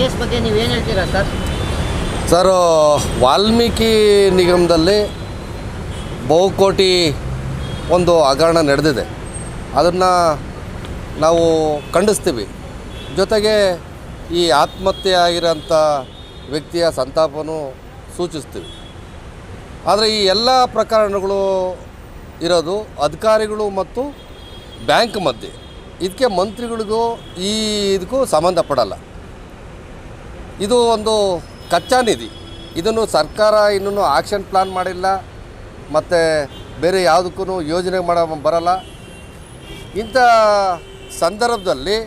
Case ಬಗ್ಗೆ ನೀವು ಏನು ಹೇಳ್ತೀರಾ, ಸರ್? ಸರ್, ವಾಲ್ಮೀಕಿ ನಿಗಮದಲ್ಲಿ ಬಹುಕೋಟಿ ಒಂದು ಹಗರಣ ನಡೆದಿದೆ. ಅದನ್ನು ನಾವು ಖಂಡಿಸ್ತೀವಿ. ಜೊತೆಗೆ ಈ ಆತ್ಮಹತ್ಯೆ ಆಗಿರೋಂಥ ವ್ಯಕ್ತಿಯ ಸಂತಾಪನೂ ಸೂಚಿಸ್ತೀವಿ. ಆದರೆ ಈ ಎಲ್ಲ ಪ್ರಕರಣಗಳು ಇರೋದು ಅಧಿಕಾರಿಗಳು ಮತ್ತು ಬ್ಯಾಂಕ್ ಮಧ್ಯೆ. ಇದಕ್ಕೆ ಮಂತ್ರಿಗಳಿಗೂ ಈ ಇದಕ್ಕೂ ಸಂಬಂಧಪಡಲ್ಲ. ಇದು ಒಂದು ಕಚ್ಚಾ ನಿಧಿ. ಇದನ್ನು ಸರ್ಕಾರ ಇನ್ನೂ ಆಕ್ಷನ್ ಪ್ಲಾನ್ ಮಾಡಿಲ್ಲ. ಮತ್ತು ಬೇರೆ ಯಾವುದಕ್ಕೂ ಯೋಜನೆ ಮಾಡ ಬರಲ್ಲ. ಇಂಥ ಸಂದರ್ಭದಲ್ಲಿ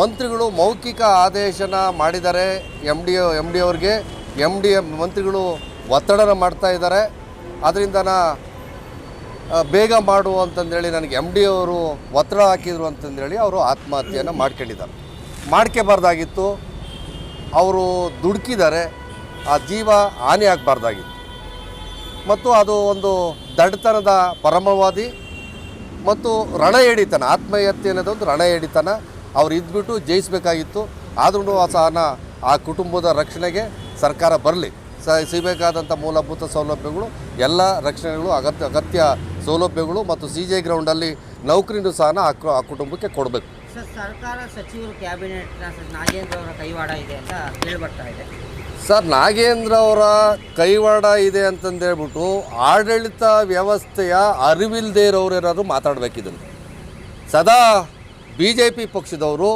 ಮಂತ್ರಿಗಳು ಮೌಖಿಕ ಆದೇಶನ ಮಾಡಿದ್ದಾರೆ. ಎಂ ಡಿ ಎಂ ಡಿ ಅವ್ರಿಗೆ. ಎಂ ಡಿ ಮಂತ್ರಿಗಳು ಒತ್ತಡನ ಮಾಡ್ತಾ ಇದ್ದಾರೆ. ಅದರಿಂದ ನಾ ಬೇಗ ಮಾಡು ಅಂತಂದೇಳಿ ನನಗೆ ಎಂ ಡಿ ಅವರು ಒತ್ತಡ ಹಾಕಿದ್ರು ಅಂತಂದೇಳಿ ಅವರು ಆತ್ಮಹತ್ಯೆಯನ್ನು ಮಾಡ್ಕೊಂಡಿದ್ದಾರೆ. ಮಾಡ್ಕೋಬಾರ್ದಾಗಿತ್ತು ಅವರು ದುಡುಕಿದ್ದಾರೆ, ಆ ಜೀವ ಹಾನಿ ಆಗಬಾರ್ದಾಗಿತ್ತು. ಮತ್ತು ಅದು ಒಂದು ದಡ್ತನದ ಪರಮವಾದಿ ಮತ್ತು ರಣ ಎಡಿತನ ಆತ್ಮಹತ್ಯೆ ಅನ್ನೋದೊಂದು ರಣ ಎಡಿತನ ಅವ್ರು ಇದ್ಬಿಟ್ಟು ಜಯಿಸಬೇಕಾಗಿತ್ತು. ಆದ್ರೂ ಸಹನ ಆ ಕುಟುಂಬದ ರಕ್ಷಣೆಗೆ ಸರ್ಕಾರ ಬರಲಿ. ಸ, ಸಿಗಬೇಕಾದಂಥ ಮೂಲಭೂತ ಸೌಲಭ್ಯಗಳು, ಎಲ್ಲ ರಕ್ಷಣೆಗಳು, ಅಗತ್ಯ ಅಗತ್ಯ ಸೌಲಭ್ಯಗಳು ಮತ್ತು ಸಿ ಜೆ ಗ್ರೌಂಡಲ್ಲಿ ನೌಕರಿನೂ ಸಹ ಆ ಕು- ಆ ಕುಟುಂಬಕ್ಕೆ ಕೊಡಬೇಕು. ಸರ್, ಸರ್ಕಾರ ಸಚಿವರು ಕ್ಯಾಬಿನೆಟ್ನ ನಾಗೇಂದ್ರ ಅವರ ಕೈವಾಡ ಇದೆ ಅಂತ ಕೇಳ್ಬರ್ತಾ ಇದೆ. ಸರ್, ನಾಗೇಂದ್ರ ಅವರ ಕೈವಾಡ ಇದೆ ಅಂತಂದೇಳ್ಬಿಟ್ಟು ಆಡಳಿತ ವ್ಯವಸ್ಥೆಯ ಅರಿವಿಲ್ಲದೆ ಇರೋರು ಏನಾದ್ರು ಮಾತಾಡಬೇಕಿದ್ದನ್ನು ಸದಾ ಬಿ ಜೆ ಪಿ ಪಕ್ಷದವರು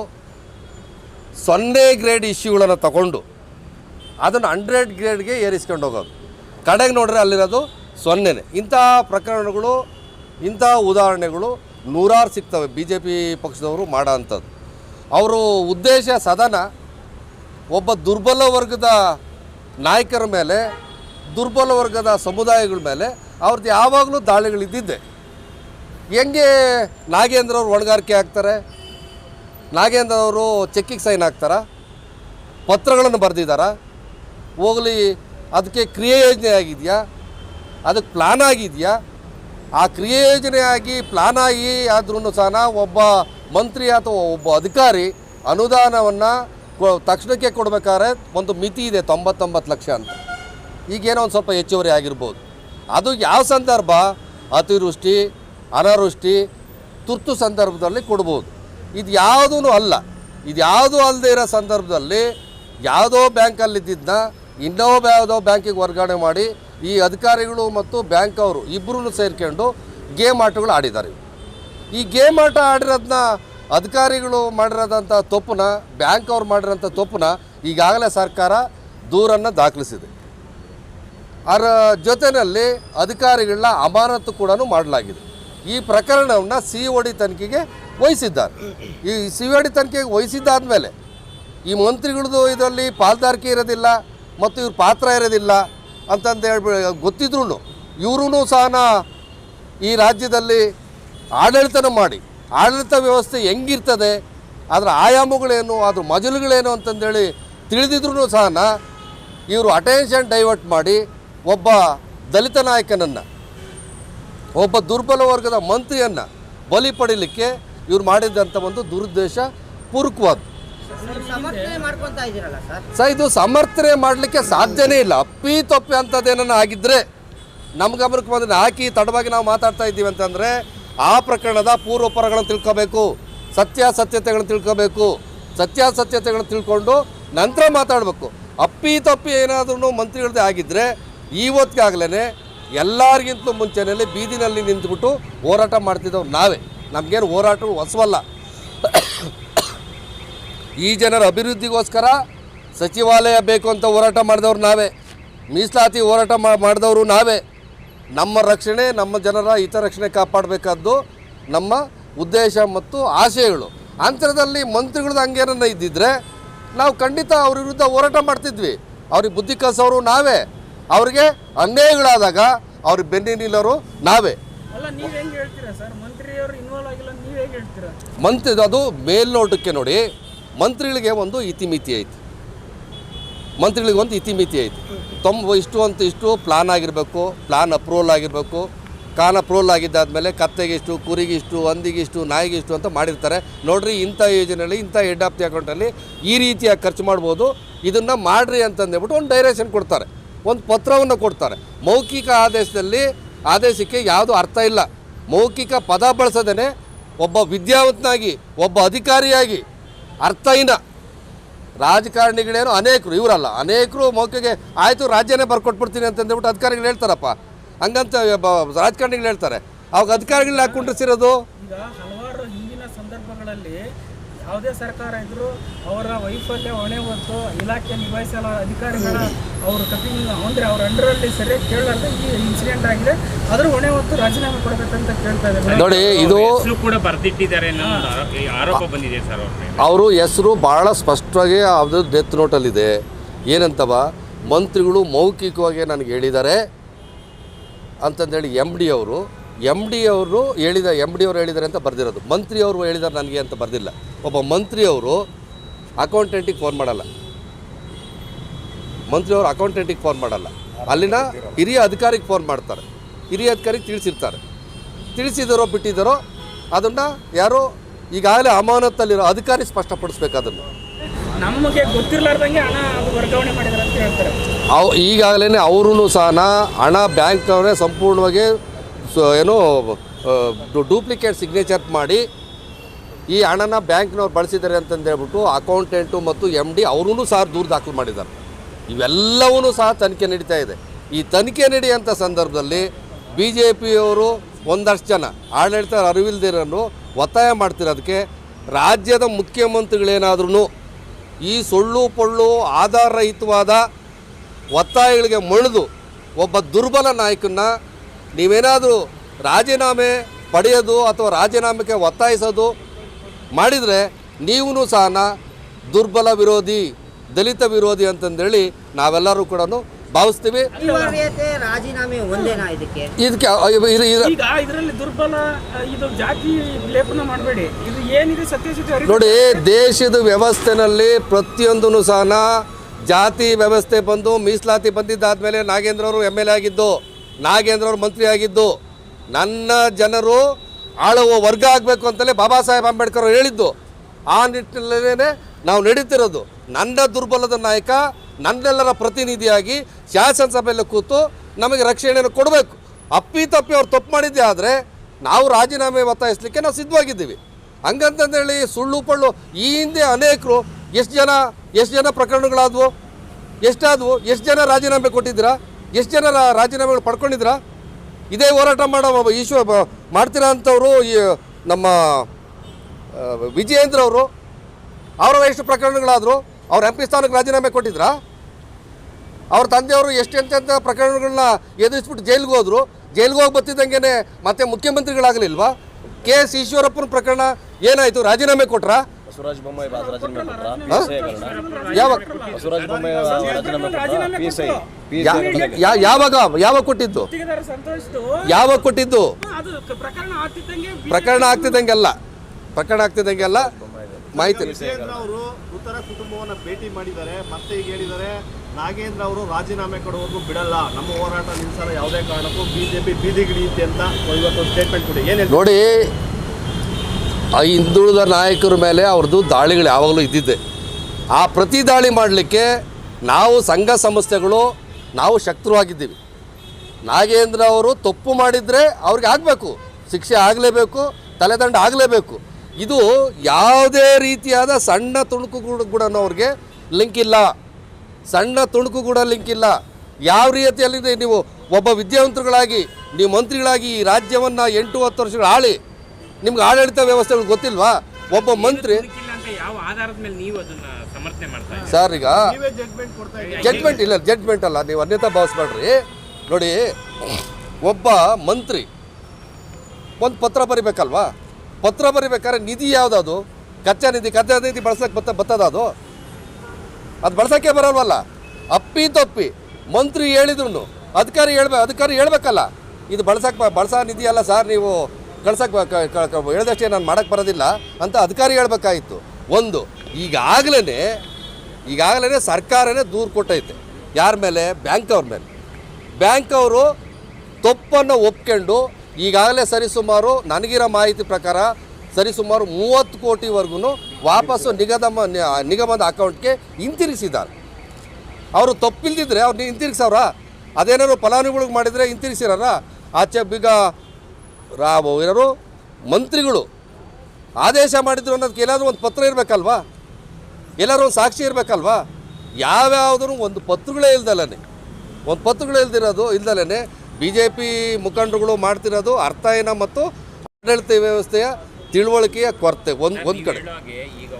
ಸೊನ್ನೆ ಗ್ರೇಡ್ ಇಶ್ಯೂಗಳನ್ನು ತಗೊಂಡು ಅದನ್ನು ಹಂಡ್ರೆಡ್ ಗ್ರೇಡ್ಗೆ ಏರಿಸ್ಕೊಂಡು ಹೋಗೋದು. ಕಡೆಗೆ ನೋಡ್ರೆ ಅಲ್ಲಿರೋದು ಸೊನ್ನೆನೆ. ಇಂಥ ಪ್ರಕರಣಗಳು ಇಂಥ ಉದಾಹರಣೆಗಳು ನೂರಾರು ಸಿಗ್ತವೆ ಬಿ ಜೆ ಪಿ ಪಕ್ಷದವರು ಮಾಡೋ ಅಂಥದ್ದು. ಅವರು ಉದ್ದೇಶ ಸದನ ಒಬ್ಬ ದುರ್ಬಲ ವರ್ಗದ ನಾಯಕರ ಮೇಲೆ, ದುರ್ಬಲ ವರ್ಗದ ಸಮುದಾಯಗಳ ಮೇಲೆ ಅವ್ರದ್ದು ಯಾವಾಗಲೂ ದಾಳಿಗಳಿದ್ದಿದ್ದೆ. ಹೆಂಗೆ ನಾಗೇಂದ್ರ ಅವರು ಹೊಣೆಗಾರಿಕೆ ಆಗ್ತಾರೆ, ನಾಗೇಂದ್ರ ಅವರು ಚೆಕ್ಕಿಗೆ ಸೈನ್ ಹಾಕ್ತಾರ, ಪತ್ರಗಳನ್ನು ಬರೆದಿದ್ದಾರ, ಹೋಗಲಿ ಅದಕ್ಕೆ ಕ್ರಿಯೆ ಯೋಜನೆ ಆಗಿದೆಯಾ, ಅದಕ್ಕೆ ಪ್ಲಾನ್ ಆಗಿದೆಯಾ ಆ ಕ್ರಿಯೆ ಯೋಜನೆ ಆಗಿ ಪ್ಲಾನ್ ಆಗಿ ಆದ್ರೂ ಸಹ ಒಬ್ಬ ಮಂತ್ರಿ ಅಥವಾ ಒಬ್ಬ ಅಧಿಕಾರಿ ಅನುದಾನವನ್ನು ತಕ್ಷಣಕ್ಕೆ ಕೊಡಬೇಕಾದ್ರೆ ಒಂದು ಮಿತಿ ಇದೆ, ತೊಂಬತ್ತೊಂಬತ್ತು ಲಕ್ಷ ಅಂತ. ಈಗೇನೋ ಒಂದು ಸ್ವಲ್ಪ ಹೆಚ್ಚುವರಿ ಆಗಿರ್ಬೋದು. ಅದು ಯಾವ ಸಂದರ್ಭ? ಅತಿವೃಷ್ಟಿ, ಅನಾವೃಷ್ಟಿ, ತುರ್ತು ಸಂದರ್ಭದಲ್ಲಿ ಕೊಡ್ಬೋದು. ಇದು ಯಾವುದೂ ಅಲ್ಲ. ಇದು ಯಾವುದೂ ಅಲ್ಲದೆ ಇರೋ ಸಂದರ್ಭದಲ್ಲಿ ಯಾವುದೋ ಬ್ಯಾಂಕಲ್ಲಿದ್ದಿದ್ದನ್ನ ಇನ್ನೋ ಯಾವುದೋ ಬ್ಯಾಂಕಿಗೆ ವರ್ಗಾವಣೆ ಮಾಡಿ ಈ ಅಧಿಕಾರಿಗಳು ಮತ್ತು ಬ್ಯಾಂಕ್ ಅವರು ಇಬ್ಬರೂ ಸೇರಿಕೊಂಡು ಗೇಮ್ ಆಟಗಳು ಆಡಿದ್ದಾರೆ. ಈ ಗೇಮ್ ಆಟ ಆಡಿರೋದನ್ನ ಅಧಿಕಾರಿಗಳು ಮಾಡಿರೋದಂಥ ತಪ್ಪನ್ನ ಬ್ಯಾಂಕ್ ಅವ್ರು ಮಾಡಿರೋಂಥ ತಪ್ಪನ್ನ ಈಗಾಗಲೇ ಸರ್ಕಾರ ದೂರನ್ನು ದಾಖಲಿಸಿದೆ. ಅದರ ಜೊತೆಯಲ್ಲಿ ಅಧಿಕಾರಿಗಳನ್ನ ಅಮಾನತು ಕೂಡ ಮಾಡಲಾಗಿದೆ. ಈ ಪ್ರಕರಣವನ್ನು ಸಿ ಒ ಡಿ ತನಿಖೆಗೆ ವಹಿಸಿದ್ದಾರೆ. ಈ ಸಿ ಒ ಡಿ ತನಿಖೆಗೆ ವಹಿಸಿದ್ದಾದಮೇಲೆ ಈ ಮಂತ್ರಿಗಳದ್ದು ಇದರಲ್ಲಿ ಪಾಲ್ದಾರಿಕೆ ಇರೋದಿಲ್ಲ ಮತ್ತು ಇವ್ರ ಪಾತ್ರ ಇರೋದಿಲ್ಲ. ಅಂತಂದು ಹೇಳ್ಬಿ ಗೊತ್ತಿದ್ರು ಇವ್ರೂ ಸಹ ಈ ರಾಜ್ಯದಲ್ಲಿ ಆಡಳಿತನ ಮಾಡಿ, ಆಡಳಿತ ವ್ಯವಸ್ಥೆ ಹೆಂಗಿರ್ತದೆ, ಅದರ ಆಯಾಮಗಳೇನು, ಅದ್ರ ಮಜಲುಗಳೇನು ಅಂತಂದೇಳಿ ತಿಳಿದಿದ್ರು ಸಹ ಇವರು ಅಟೆನ್ಷನ್ ಡೈವರ್ಟ್ ಮಾಡಿ ಒಬ್ಬ ದಲಿತ ನಾಯಕನನ್ನು, ಒಬ್ಬ ದುರ್ಬಲ ವರ್ಗದ ಮಂತ್ರಿಯನ್ನು ಬಲಿ ಪಡೀಲಿಕ್ಕೆ ಇವ್ರು ಮಾಡಿದ್ದಂಥ ಒಂದು ದುರುದ್ದೇಶ ಪೂರ್ವಕವಾದ ಸರ್? ಇದು ಸಮರ್ಥನೆ ಮಾಡಲಿಕ್ಕೆ ಸಾಧ್ಯನೇ ಇಲ್ಲ. ಅಪ್ಪಿ ತಪ್ಪಿ ಅಂಥದ್ದೇನನ್ನ ಆಗಿದ್ದರೆ ನಮ್ಮ ಗಮನಕ್ಕೆ ಬಂದ್ರೆ ಹಾಕಿ ತಡವಾಗಿ ನಾವು ಮಾತಾಡ್ತಾ ಇದ್ದೀವಿ ಅಂತಂದರೆ ಆ ಪ್ರಕರಣದ ಪೂರ್ವಪರಗಳನ್ನು ತಿಳ್ಕೋಬೇಕು, ಸತ್ಯಾಸತ್ಯತೆಗಳನ್ನು ತಿಳ್ಕೋಬೇಕು, ಸತ್ಯಾಸತ್ಯತೆಗಳನ್ನು ತಿಳ್ಕೊಂಡು ನಂತರ ಮಾತಾಡಬೇಕು. ಅಪ್ಪಿ ತಪ್ಪಿ ಏನಾದ್ರೂ ಮಂತ್ರಿಗಳದ್ದೇ ಆಗಿದ್ದರೆ ಇವತ್ತಿಗಾಗಲೇ ಎಲ್ಲರಿಗಿಂತಲೂ ಮುಂಚೆನಲ್ಲಿ ಬೀದಿನಲ್ಲಿ ನಿಂತುಬಿಟ್ಟು ಹೋರಾಟ ಮಾಡ್ತಿದ್ದವು ನಾವೇ. ನಮಗೇನು ಹೋರಾಟ ಹೊಸವಲ್ಲ. ಈ ಜನರ ಅಭಿವೃದ್ಧಿಗೋಸ್ಕರ ಸಚಿವಾಲಯ ಬೇಕು ಅಂತ ಹೋರಾಟ ಮಾಡಿದವ್ರು ನಾವೇ. ಮೀಸಲಾತಿ ಹೋರಾಟ ಮಾಡಿದವರು ನಾವೇ. ನಮ್ಮ ರಕ್ಷಣೆ ನಮ್ಮ ಜನರ ಹಿತರಕ್ಷಣೆ ಕಾಪಾಡಬೇಕಾದ್ದು ನಮ್ಮ ಉದ್ದೇಶ ಮತ್ತು ಆಶಯಗಳು. ಅಂತರದಲ್ಲಿ ಮಂತ್ರಿಗಳದ್ದು ಹಂಗೇನನ್ನ ಇದ್ದಿದ್ರೆ ನಾವು ಖಂಡಿತ ಅವ್ರ ವಿರುದ್ಧ ಹೋರಾಟ ಮಾಡ್ತಿದ್ವಿ. ಅವ್ರಿಗೆ ಬುದ್ಧಿ ಕಲಿಸೋರು ನಾವೇ. ಅವ್ರಿಗೆ ಅನ್ಯಾಯಗಳಾದಾಗ ಅವ್ರಿಗೆ ಬೆನ್ನಿ ನಿಲ್ಲೋರು ನಾವೇ. ಮಂತ್ರಿ ಅದು ಮೇಲ್ನೋಟಕ್ಕೆ ನೋಡಿ. ಮಂತ್ರಿಗಳಿಗೆ ಒಂದು ಇತಿಮಿತಿ ಐತಿ. ಮಂತ್ರಿಗಳಿಗೆ ಒಂದು ಇತಿಮಿತಿ ಐತಿ. ತೊಂಬ ಇಷ್ಟು ಅಂತ ಇಷ್ಟು ಪ್ಲಾನ್ ಆಗಿರಬೇಕು ಪ್ಲಾನ್ ಅಪ್ರೂವಲ್ ಆಗಿರಬೇಕು, ಕಾನ್ ಅಪ್ರೂವಲ್ ಆಗಿದ್ದಾದಮೇಲೆ ಕತ್ತೆಗಿಷ್ಟು ಕುರಿಗಿಷ್ಟು ಹಂದಿಗಿಷ್ಟು ನಾಯಿಗಿಷ್ಟು ಅಂತ ಮಾಡಿರ್ತಾರೆ. ನೋಡ್ರಿ ಇಂಥ ಯೋಜನೆಯಲ್ಲಿ ಇಂಥ ಹೆಡ್ ಆಫ್ ದಿ ಅಕೌಂಟಲ್ಲಿ ಈ ರೀತಿಯಾಗಿ ಖರ್ಚು ಮಾಡ್ಬೋದು. ಇದನ್ನು ಮಾಡಿರಿ ಅಂತಂದೇಳ್ಬಿಟ್ಟು ಒಂದು ಡೈರೆಕ್ಷನ್ ಕೊಡ್ತಾರೆ. ಒಂದು ಪತ್ರವನ್ನು ಕೊಡ್ತಾರೆ. ಮೌಖಿಕ ಆದೇಶದಲ್ಲಿ ಆದೇಶಕ್ಕೆ ಯಾವುದು ಅರ್ಥ ಇಲ್ಲ. ಮೌಖಿಕ ಪದ ಬಳಸದೇ ಒಬ್ಬ ವಿದ್ಯಾವಂತನಾಗಿ, ಒಬ್ಬ ಅಧಿಕಾರಿಯಾಗಿ ಅರ್ಥಹೀನ ರಾಜಕಾರಣಿಗಳೇನು ಅನೇಕರು, ಇವರಲ್ಲ, ಅನೇಕರು ಮೌಖಿಗೆ ಆಯಿತು, ರಾಜ್ಯನೇ ಬರ್ಕೊಟ್ಬಿಡ್ತೀನಿ ಅಂತಂದ್ಬಿಟ್ಟು ಅಧಿಕಾರಿಗಳು ಹೇಳ್ತಾರಪ್ಪ. ಹಂಗಂತ ರಾಜಕಾರಣಿಗಳು ಹೇಳ್ತಾರೆ. ಅವಾಗ ಅಧಿಕಾರಿಗಳನ್ನ ಯಾಕೆ ಕುಂಡ್ರಿಸಿರೋದು? ಈಗ ಹಲವಾರು ಹಿಂದಿನ ಸಂದರ್ಭಗಳಲ್ಲಿ ಯಾವುದೇ ಸರ್ಕಾರ ಇದ್ದರೂ ಅವರ ವೈಫಲ್ಯ ಹೊಣೆ ಹೊತ್ತು ಇಲಾಖೆ ನಿಭಾಯಿಸಲ ಅಧಿಕಾರಿಗಳ ಅವರು ಕಪಿಂಗ್ ಅಂದರೆ ಅವ್ರ ಅಂಡರಲ್ಲಿ ಸರಿಯಾಗಿ ಕೇಳಲಾರ್ದೆ ಈ ಇನ್ಸಿಡೆಂಟ್ ಆಗಿದೆ. ಅದ್ರ ಹೊಣೆ ಹೊತ್ತು ರಾಜೀನಾಮೆ ಕೊಡಬೇಕಂತ ಕೇಳ್ತಾ ಇದ್ದಾರೆ. ನೋಡಿ ಇದು ಕೂಡ ಬರ್ದಿಟ್ಟಿದ್ದಾರೆ ಅನ್ನೋ ಆರೋಪ ಬಂದಿದೆ ಸರ್ ಅವ್ರ ಮೇಲೆ. ಅವರು ಹೆಸರು ಬಹಳ ಸ್ಪಷ್ಟವಾಗಿ ಅದು ಡೆತ್ ನೋಟಲ್ಲಿದೆ ಏನಂತವ? ಮಂತ್ರಿಗಳು ಮೌಖಿಕವಾಗಿ ನನಗೆ ಹೇಳಿದ್ದಾರೆ ಅಂತಂದೇಳಿ ಎಂ ಡಿ ಅವರು ಎಂ ಡಿ ಅವರು ಹೇಳಿದ ಎಂ ಡಿ ಅವರು ಹೇಳಿದ್ದಾರೆ ಅಂತ ಬರೆದಿರೋದು. ಮಂತ್ರಿ ಅವರು ಹೇಳಿದ್ದಾರೆ ನನಗೆ ಅಂತ ಬರೆದಿಲ್ಲ. ಒಬ್ಬ ಮಂತ್ರಿಯವರು ಅಕೌಂಟೆಂಟಿಗೆ ಫೋನ್ ಮಾಡಲ್ಲ. ಮಂತ್ರಿಯವರು ಅಕೌಂಟೆಂಟಿಗೆ ಫೋನ್ ಮಾಡಲ್ಲ. ಅಲ್ಲಿನ ಹಿರಿಯ ಅಧಿಕಾರಿಗೆ ಫೋನ್ ಮಾಡ್ತಾರೆ. ಹಿರಿಯ ಅಧಿಕಾರಿಗೆ ತಿಳಿಸಿರ್ತಾರೆ. ತಿಳಿಸಿದರೋ ಬಿಟ್ಟಿದ್ದಾರೋ ಅದನ್ನು ಯಾರೋ ಈಗಾಗಲೇ ಅಮಾನತಲ್ಲಿರೋ ಅಧಿಕಾರಿ ಸ್ಪಷ್ಟಪಡಿಸ್ಬೇಕು ಅದನ್ನು. ನಮಗೆ ಗೊತ್ತಿರ್ಲಾರ್ದಂಗೆ ಹಣ ವರ್ಗಾವಣೆ ಮಾಡಿದ್ದಾರೆ ಅಂತ ಹೇಳ್ತಾರೆ. ಅವು ಈಗಾಗಲೇ ಅವರು ಸಹ ಹಣ ಬ್ಯಾಂಕ್ನವರೇ ಸಂಪೂರ್ಣವಾಗಿ ಏನು ಡೂಪ್ಲಿಕೇಟ್ ಸಿಗ್ನೇಚರ್ ಮಾಡಿ ಈ ಹಣನ ಬ್ಯಾಂಕ್ನವ್ರು ಬಳಸಿದ್ದಾರೆ ಅಂತಂದೇಳ್ಬಿಟ್ಟು ಅಕೌಂಟೆಂಟು ಮತ್ತು ಎಂ ಡಿ ಅವರೂ ಸಹ ದೂರು ದಾಖಲು ಮಾಡಿದ್ದಾರೆ. ಇವೆಲ್ಲವೂ ಸಹ ತನಿಖೆ ನಡೀತಾ ಇದೆ. ಈ ತನಿಖೆ ನಡೆಯುವಂಥ ಸಂದರ್ಭದಲ್ಲಿ ಬಿ ಜೆ ಪಿಯವರು ಒಂದಷ್ಟು ಜನ ಆಡಳಿತ ಅರಿವಿಲ್ದಿರನ್ನು ಒತ್ತಾಯ ಮಾಡ್ತಿರೋದಕ್ಕೆ ರಾಜ್ಯದ ಮುಖ್ಯಮಂತ್ರಿಗಳೇನಾದ್ರೂ ಈ ಸೊಳ್ಳು ಪೊಳ್ಳು ಆಧಾರರಹಿತವಾದ ಒತ್ತಾಯಗಳಿಗೆ ಮಣಿದು ಒಬ್ಬ ದುರ್ಬಲ ನಾಯಕನ್ನ ನೀವೇನಾದರೂ ರಾಜೀನಾಮೆ ಪಡೆಯೋದು ಅಥವಾ ರಾಜೀನಾಮೆಗೆ ಒತ್ತಾಯಿಸೋದು ಮಾಡಿದರೆ ನೀವು ಸಹ ದುರ್ಬಲ ವಿರೋಧಿ ದಲಿತ ವಿರೋಧಿ ಅಂತಂದೇಳಿ ನಾವೆಲ್ಲರೂ ಕೂಡ ಭಾವಿಸ್ತೀವಿ. ರಾಜೀನಾಮೆ ಒಂದೇನಾ ಇದಕ್ಕೆ. ಇದಕ್ಕೆ ಇದು- ಇದು- ಈಗ ಇದರಲ್ಲಿ ದುರ್ಬಲ ಇದು ಜಾತಿ ಲೇಪನ ಮಾಡಬೇಡಿ. ಇದು ಏನಿದೆ ಸತ್ಯಾಸತ್ಯ ಅರಿವು ನೋಡಿ ದೇಶದ ವ್ಯವಸ್ಥೆನಲ್ಲಿ ಪ್ರತಿಯೊಂದೂ ಸಹ ಜಾತಿ ವ್ಯವಸ್ಥೆ ಬಂದು ಮೀಸಲಾತಿ ಬಂದಿದ್ದಾದ್ಮೇಲೆ ನಾಗೇಂದ್ರ ಅವರು ಎಂ ಎಲ್ ಎ ಆಗಿದ್ದು. ನಾಗೇಂದ್ರ ಅವರು ಮಂತ್ರಿ ಆಗಿದ್ದು ನನ್ನ ಜನರು ಆಳುವ ವರ್ಗ ಆಗಬೇಕು ಅಂತಲೇ ಬಾಬಾ ಸಾಹೇಬ್ ಅಂಬೇಡ್ಕರ್ ಅವರು ಹೇಳಿದ್ದು. ಆ ನಿಟ್ಟಿನಲ್ಲೇ ನಾವು ನಡೀತಿರೋದು. ನನ್ನ ದುರ್ಬಲದ ನಾಯಕ, ನನ್ನೆಲ್ಲರ ಪ್ರತಿನಿಧಿಯಾಗಿ ಶಾಸನಸಭೆಯಲ್ಲಿ ಕೂತು ನಮಗೆ ರಕ್ಷಣೆಯನ್ನು ಕೊಡಬೇಕು. ಅಪ್ಪಿ ತಪ್ಪಿ ಅವ್ರು ತಪ್ಪು ಮಾಡಿದ್ದೆ ಆದರೆ ನಾವು ರಾಜೀನಾಮೆ ಒತ್ತಾಯಿಸಲಿಕ್ಕೆ ನಾವು ಸಿದ್ಧವಾಗಿದ್ದೀವಿ. ಹಂಗಂತಂದೇಳಿ ಸುಳ್ಳು ಪಳ್ಳು ಈ ಹಿಂದೆ ಅನೇಕರು ಎಷ್ಟು ಜನ ಎಷ್ಟು ಜನ ಪ್ರಕರಣಗಳಾದವು, ಎಷ್ಟಾದವು, ಎಷ್ಟು ಜನ ರಾಜೀನಾಮೆ ಕೊಟ್ಟಿದ್ದೀರಾ? ಎಷ್ಟು ಜನ ರಾಜೀನಾಮೆಗಳು ಪಡ್ಕೊಂಡಿದ್ರ? ಇದೇ ಹೋರಾಟ ಮಾಡೋ ಈಶ್ವರ ಈಶ್ವ ಮಾಡ್ತೀರಾ ಅಂಥವ್ರು ಈ, ನಮ್ಮ ವಿಜಯೇಂದ್ರ ಅವರು. ಅವರ ಎಷ್ಟು ಪ್ರಕರಣಗಳಾದರು, ಅವ್ರ ಎಂ ಪಿ ಸ್ಥಾನಕ್ಕೆ ರಾಜೀನಾಮೆ ಕೊಟ್ಟಿದ್ರಾ? ಅವ್ರ ತಂದೆಯವರು ಎಷ್ಟೆಂತೆಂಥ ಪ್ರಕರಣಗಳನ್ನ ಎದುರಿಸ್ಬಿಟ್ಟು ಜೈಲಿಗೆ ಹೋದರು. ಜೈಲಿಗೆ ಹೋಗಿ ಬರ್ತಿದ್ದಂಗೆ ಮತ್ತೆ ಮುಖ್ಯಮಂತ್ರಿಗಳಾಗಲಿಲ್ವಾ? ಕೆ ಎಸ್ ಈಶ್ವರಪ್ಪನ ಪ್ರಕರಣ ಏನಾಯಿತು? ರಾಜೀನಾಮೆ ಕೊಟ್ರಾ? ಬಸವರಾಜ ಬೊಮ್ಮಾಯಿ ರಾಜೀನಾಮೆ ಗಳನ್ನ? ಯಾವಾಗ? ಬಸವರಾಜ ಬೊಮ್ಮಾಯಿ ರಾಜೀನಾಮೆ ಕೊಟ್ರ P S I P S ಯಾ- ಯಾ- ಯಾವಾಗ? ಯಾವಾಗ ಕೊಟ್ಟಿದ್ದು? ಯಾವಾಗ ಕೊಟ್ಟಿದ್ದು? ಪ್ರಕರಣ ಆಗ್ತಿದ್ದಂಗೆ ಅಲ್ಲ. ಪ್ರಕರಣ ಆಗ್ತಿದ್ದಂಗೆಲ್ಲ ಅಲ್ಲ. ಆಗ್ತಿದ್ದಂಗೆಲ್ಲ ಮಾಹಿತಿ ಅವರು ಮೃತರ ಕುಟುಂಬವನ್ನ ಭೇಟಿ ಮಾಡಿದ್ದಾರೆ. ಮತ್ತೆ ಈಗ ಹೇಳಿದ್ದಾರೆ ನಾಗೇಂದ್ರ ಅವರು ರಾಜೀನಾಮೆ ಕೊಡುವುದು ಬಿಡಲ್ಲ. ನಮ್ಮ ಹೋರಾಟ ನಿಲ್ಸಲ್ಲ ಯಾವುದೇ ಕಾರಣಕ್ಕೂ ಬಿಜೆಪಿ ಬೀದಿಗಿಳಿಯುತ್ತೆ ಅಂತ ಇವತ್ತು ಸ್ಟೇಟ್ಮೆಂಟ್ ಕೊಡಿ. ಏನೇ? ನೋಡಿ ಆ ಹಿಂದುಳಿದ ನಾಯಕರ ಮೇಲೆ ಅವ್ರದ್ದು ದಾಳಿಗಳು ಯಾವಾಗಲೂ ಇದ್ದಿದ್ದೆ. ಆ ಪ್ರತಿ ದಾಳಿ ಮಾಡಲಿಕ್ಕೆ ನಾವು ಸಂಘ ಸಂಸ್ಥೆಗಳು, ನಾವು ಶತ್ರುವಾಗಿದ್ದೀವಿ ನಾಗೇಂದ್ರ ಅವರು ತಪ್ಪು ಮಾಡಿದರೆ ಅವ್ರಿಗೆ ಆಗಬೇಕು, ಶಿಕ್ಷೆ ಆಗಲೇಬೇಕು, ತಲೆದಂಡ ಆಗಲೇಬೇಕು. ಇದು ಯಾವುದೇ ರೀತಿಯಾದ ಸಣ್ಣ ತುಣುಕು ಕೂಡ ಅವ್ರಿಗೆ ಲಿಂಕ್ ಇಲ್ಲ. ಸಣ್ಣ ತುಣುಕು ಕೂಡ ಲಿಂಕ್ ಇಲ್ಲ. ಯಾವ ರೀತಿಯಲ್ಲಿ ನೀವು ಒಬ್ಬ ವಿದ್ಯಾವಂತರುಗಳಾಗಿ, ನೀವು ಮಂತ್ರಿಗಳಾಗಿ ಈ ರಾಜ್ಯವನ್ನು ಎಂಟು ಹತ್ತು ವರ್ಷಗಳು ಆಳಿ ನಿಮ್ಗೆ ಆಡಳಿತ ವ್ಯವಸ್ಥೆಗಳು ಗೊತ್ತಿಲ್ವಾ? ಒಬ್ಬ ಮಂತ್ರಿ ಇಲ್ಲ ಅಂತ ಯಾವ ಆಧಾರದ ಮೇಲೆ ನೀವು ಅದನ್ನ ಸಮರ್ಥನೆ ಮಾಡ್ತಾ ಸರ್ ಈಗ ನೀವೇ ಜಡ್ಮೆಂಟ್ ಕೊಡ್ತಾ ಇದ್ದೀರಿ. ಜಡ್ಮೆಂಟ್ ಇಲ್ಲ ಜಡ್ಮೆಂಟ್ ಅಲ್ಲ ನೀವು ಅನ್ಯತಾ ಭಾವಿಸ್ಬೇಡ್ರಿ ನೋಡಿ ಒಬ್ಬ ಮಂತ್ರಿ ಒಂದು ಪತ್ರ ಬರಿಬೇಕಲ್ವಾ? ಪತ್ರ ಬರಿಬೇಕಾದ್ರೆ ನಿಧಿ ಯಾವುದದು? ಕಚ್ಚಾ ನಿಧಿ ಕಚ್ಚಾ ನಿಧಿ ಬಳಸಕ್ಕೆ ಬತ್ತ ಬತ್ತದ ಅದು? ಅದು ಬಳಸೋಕ್ಕೆ ಬರಲ್ವಲ್ಲ? ಅಪ್ಪಿ ತಪ್ಪಿ ಮಂತ್ರಿ ಹೇಳಿದ್ರು ಅಧಿಕಾರಿ ಹೇಳ್ಬೇಕು ಅಧಿಕಾರಿ ಹೇಳ್ಬೇಕಲ್ಲ. ಇದು ಬಳಸಕ್ಕೆ ಬಳಸೋ ನಿಧಿ ಅಲ್ಲ ಸರ್ ನೀವು ಕಳ್ಸಕ್ಕೆ ಹೇಳ್ದಷ್ಟೇ ನಾನು ಮಾಡಕ್ಕೆ ಬರೋದಿಲ್ಲ ಅಂತ ಅಧಿಕಾರಿ ಹೇಳ್ಬೇಕಾಗಿತ್ತು ಒಂದು ಈಗಾಗಲೇ ಈಗಾಗಲೇ ಸರ್ಕಾರನೇ ದೂರು ಕೊಟ್ಟೈತೆ. ಯಾರ ಮೇಲೆ? ಬ್ಯಾಂಕ್ ಅವ್ರ ಮೇಲೆ. ಬ್ಯಾಂಕ್ ಅವರು ತಪ್ಪನ್ನು ಒಪ್ಕೊಂಡು ಈಗಾಗಲೇ ಸರಿಸುಮಾರು ನನಗಿರೋ ಮಾಹಿತಿ ಪ್ರಕಾರ ಸರಿಸುಮಾರು ಮೂವತ್ತು ಕೋಟಿವರೆಗೂ ವಾಪಸ್ಸು ನಿಗಮ ನಿಗಮದ ಅಕೌಂಟ್ಗೆ ಹಿಂತಿರುಗಿಸಿದ್ದಾರೆ ಅವರು ತಪ್ಪಿಲ್ದಿದ್ರೆ ಅವ್ರನ್ನ ಹಿಂತಿರುಗಿಸವ್ರ? ಅದೇನಾದ್ರು ಫಲಾನುಭವಿಗಳಿಗೆ ಮಾಡಿದರೆ ಹಿಂತಿರುಗಿಸಿರಾರ ಆಚೆ ಬೀಗ ರಾವ್ ಇರೋರು ಮಂತ್ರಿಗಳು ಆದೇಶ ಮಾಡಿದ್ರು ಅನ್ನೋದಕ್ಕೆ ಎಲ್ಲಾದರೂ ಒಂದು ಪತ್ರ ಇರಬೇಕಲ್ವಾ? ಎಲ್ಲರೂ ಒಂದು ಸಾಕ್ಷಿ ಇರಬೇಕಲ್ವಾ? ಯಾವ್ಯಾವುದೂ ಒಂದು ಪತ್ರಗಳೇ ಇಲ್ದಲ್ಲೇ ಒಂದು ಪತ್ರಗಳೇ ಇಲ್ದಿರೋದು ಇಲ್ದಲೇ ಬಿ ಜೆ ಪಿ ಮುಖಂಡರುಗಳು ಮಾಡ್ತಿರೋದು ಅರ್ಥಾಯನ ಮತ್ತು ಆಡಳಿತ ವ್ಯವಸ್ಥೆಯ ತಿಳುವಳಿಕೆಯ ಕೊರತೆ ಒಂದು ಒಂದು ಕಡೆ. ಈಗ